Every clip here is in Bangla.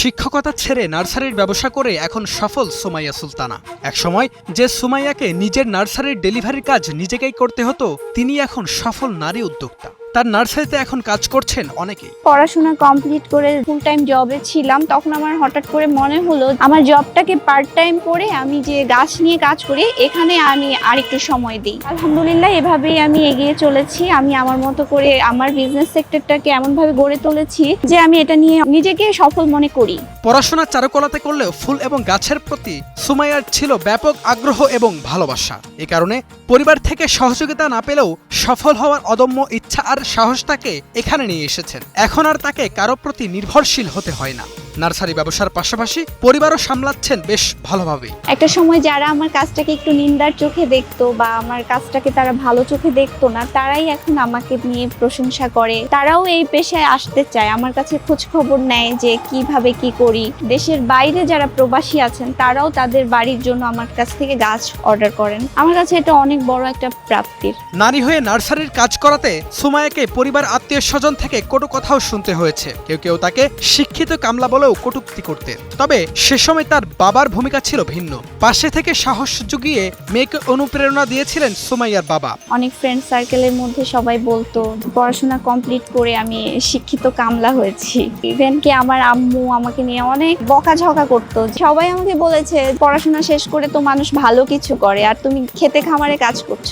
শিক্ষকতা ছেড়ে নার্সারির ব্যবসা করে এখন সফল সুমাইয়া সুলতানা। একসময় যে সুমাইয়াকে নিজের নার্সারির ডেলিভারির কাজ নিজেকেই করতে হতো তিনি এখন সফল নারী উদ্যোক্তা। তার নার্সারিতে এখন কাজ করছেন অনেকেই। পড়াশোনা কমপ্লিট করে ফুল টাইম জবে ছিলাম তখন আমার হঠাৎ করে মনে হলো আমার জবটাকে পার্ট টাইম করে আমি যে গাছ নিয়ে কাজ করি এখানে আমি আরেকটু সময় দিই। আলহামদুলিল্লাহ এভাবেই আমি এগিয়ে চলেছি। আমি আমার মতো করে আমার বিজনেস সেক্টরটাকে এমনভাবে গড়ে তুলেছি যে আমি এটা নিয়ে নিজেকে সফল মনে করি। পড়াশোনা চারুকলাতে করলেও ফুল এবং গাছের প্রতি সুমাইয়ার ছিল ব্যাপক আগ্রহ এবং ভালোবাসা। এ কারণে পরিবার থেকে সহযোগিতা না পেলেও সফল হওয়ার অদম্য ইচ্ছা আর সাহস তাকে এখানে নিয়ে এসেছেন। এখন আর তাকে কারও প্রতি নির্ভরশীল হতে হয় না। নার্সারি ব্যবসার পাশাপাশি পরিবারও সামলাচ্ছেন বেশ ভালোভাবে। একটা সময় যারা আমার কাজটাকে একটু নিন্দার চোখে দেখতো বা আমার কাজটাকে তারা ভালো চোখে দেখতো না তারাই এখন আমাকে নিয়ে প্রশংসা করে। তারাও এই পেশায় আসতে চায় আমার কাছে খোঁজ খবর নেয় যে কীভাবে কি করি। দেশের বাইরে যারা প্রবাসী আছেন তারাও তাদের বাড়ির জন্য আমার কাছ থেকে গাছ অর্ডার করেন। আমার কাছে এটা অনেক বড় একটা প্রাপ্তির। নারী হয়ে নার্সারির কাজ করাতে সুমায়াকে পরিবার আত্মীয় স্বজন থেকে কটু কথাও শুনতে হয়েছে। কেউ কেউ তাকে শিক্ষিত কামলা বলেও কটুক্তি করতে। তবে সে সময় তার বাবার ভূমিকা ছিল ভিন্ন। পাশে থেকে সাহস জুগিয়ে মেয়েকে অনুপ্রেরণা দিয়েছিলেন সুমাইয়ার বাবা। অনেক ফ্রেন্ড সার্কেলের মধ্যে সবাই বলতো, পড়াশোনা কমপ্লিট করে আমি শিক্ষিত কামলা হয়েছি। ইভেন কি আমার আম্মু আমাকে নিয়ে অনেক বকাঝকা করতো। সবাই আমাকে বলেছে, পড়াশোনা শেষ করে তো মানুষ ভালো কিছু করে, আর তুমি খেতে খামারে কাজ করছ।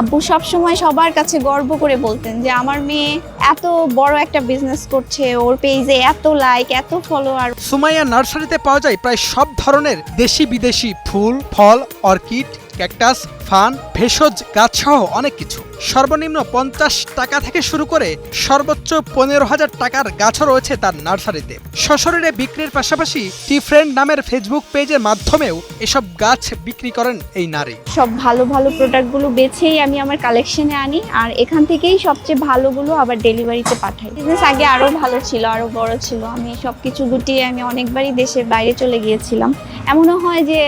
আব্বু সব সময় সবার কাছে গর্ব করে বলতেন যে, আমার মেয়ে এত বড় একটা বিজনেস করছে, ওর পেজে এত লাইক এত ফলোয়ার সুমাইয়া নার্সারিতে পাওয়া যায় প্রায় সব ধরনের দেশি বিদেশি ফুল ফল অর্কিড ক্যাকটাস ফান, ভেষজ, গাছসহ অনেক কিছু। সর্বনিম্ন পঞ্চাশ টাকা থেকে শুরু করে সর্বোচ্চ পনেরো হাজার টাকার গাছও রয়েছে তার নার্সারিতে। সশরীরে বিক্রির পাশাপাশি টি ফ্রেন্ড নামের ফেসবুক পেজের মাধ্যমেও এসব গাছ বিক্রি করেন এই নারী। সব ভালো ভালো প্রোডাক্টগুলো বেছেই আমি আমার কালেকশনে আনি আর এখান থেকেই সবচেয়ে ভালোগুলো আবার ডেলিভারিতে পাঠাই। বিজনেস আগে আরও ভালো ছিল, আরও বড় ছিল। আমি সব কিছু গুটিয়ে আমি অনেকবারই দেশের বাইরে চলে গিয়েছিলাম। এমনও হয় যে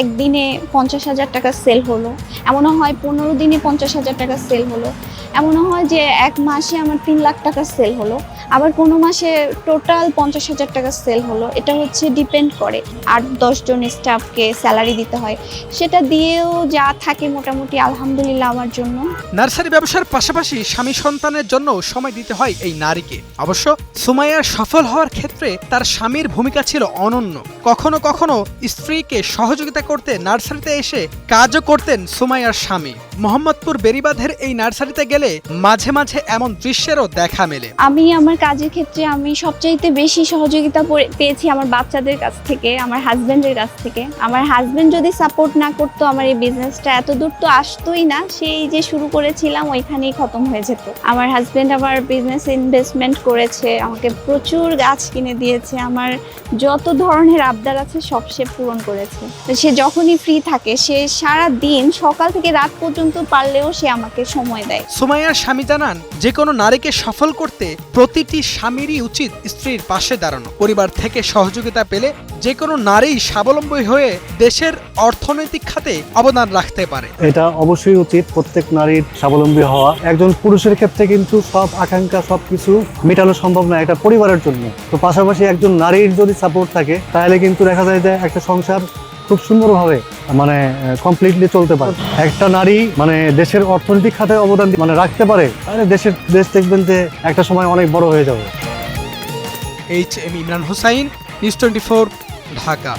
একদিনে পঞ্চাশ হাজার টাকা সেল হলো। এমনও হয় পনেরো দিনে পঞ্চাশ হাজার টাকা সেল হলো। এমনও হয় যে এক মাসে আমার তিন লাখ টাকা সেল হলো। আবার কোনো মাসে টোটাল পঞ্চাশ হাজার টাকা সেল হলো। এটা হচ্ছে ডিপেন্ড করে। আট দশজন স্টাফকে স্যালারি দিতে হয়। সেটা দিয়েও যা থাকে মোটামুটি আলহামদুলিল্লাহ আমার জন্য। নার্সারি ব্যবসার পাশাপাশি স্বামী সন্তানের জন্য সময় দিতে হয় এই নারীকে। অবশ্য সুমাইয়ার সফল হওয়ার ক্ষেত্রে তার স্বামীর ভূমিকা ছিল অনন্য। কখনো কখনো স্ত্রীকে সহযোগিতা করতে নার্সারিতে এসে কাজও করতেন সুমাইয়ার স্বামী। মোহাম্মদপুর বেরিবাঁধের এই নার্সারিতে গেলে মাঝে মাঝে এমন দৃশ্যেরও দেখা মেলে। আমি আমার কাজের ক্ষেত্রে আমি সবচাইতে বেশি সহযোগিতা পেয়েছি আমার বাচ্চাদের কাছ থেকে, আমার হাজবেন্ডের কাছ থেকে। আমার হাজবেন্ড যদি সাপোর্ট না করতো আমার এই বিজনেসটা এত দূর তো আসতোই না, সেই যে শুরু করেছিলাম ওইখানেই খতম হয়ে যেত। আমার হাজবেন্ড আমার বিজনেস ইনভেস্টমেন্ট করেছে, আমাকে প্রচুর গাছ কিনে দিয়েছে, আমার যত ধরনের আবদার আছে সব সে পূরণ করেছে। সে যখনই ফ্রি থাকে সে সারা দিন সকাল থেকে রাত পর্যন্ত পারলেও সে আমাকে সময় দেয়। সুমাইয়ার স্বামী জানান যে কোনো নারীকে সফল করতে প্রতিটি স্বামীরই উচিত স্ত্রীর পাশে দাঁড়ানো। পরিবার থেকে সহযোগিতা পেলে যে কোনো নারী স্বাবলম্বী হয়ে দেশের অর্থনৈতিক খাতে অবদান রাখতে পারে। এটা অবশ্যই উচিত প্রত্যেক নারীর স্বাবলম্বী হওয়া। একজন পুরুষের ক্ষেত্রে কিন্তু সব আকাঙ্ক্ষা সব কিছু মেটানো সম্ভব না এটা পরিবারের জন্য। তো পাশাপাশি একজন নারীর যদি সাপোর্ট থাকে তাহলে কিন্তু দেখা যায় যে একটা সংসার খুব সুন্দরভাবে মানে কমপ্লিটলি চলতে পারে। একটা নারী মানে দেশের অর্থনৈতিক খাতে অবদান মানে রাখতে পারে, তাহলে দেশের দেশ দেখবেন যে একটা সময় অনেক বড় হয়ে যাবে। H M Imran Hossain news twenty Dhaka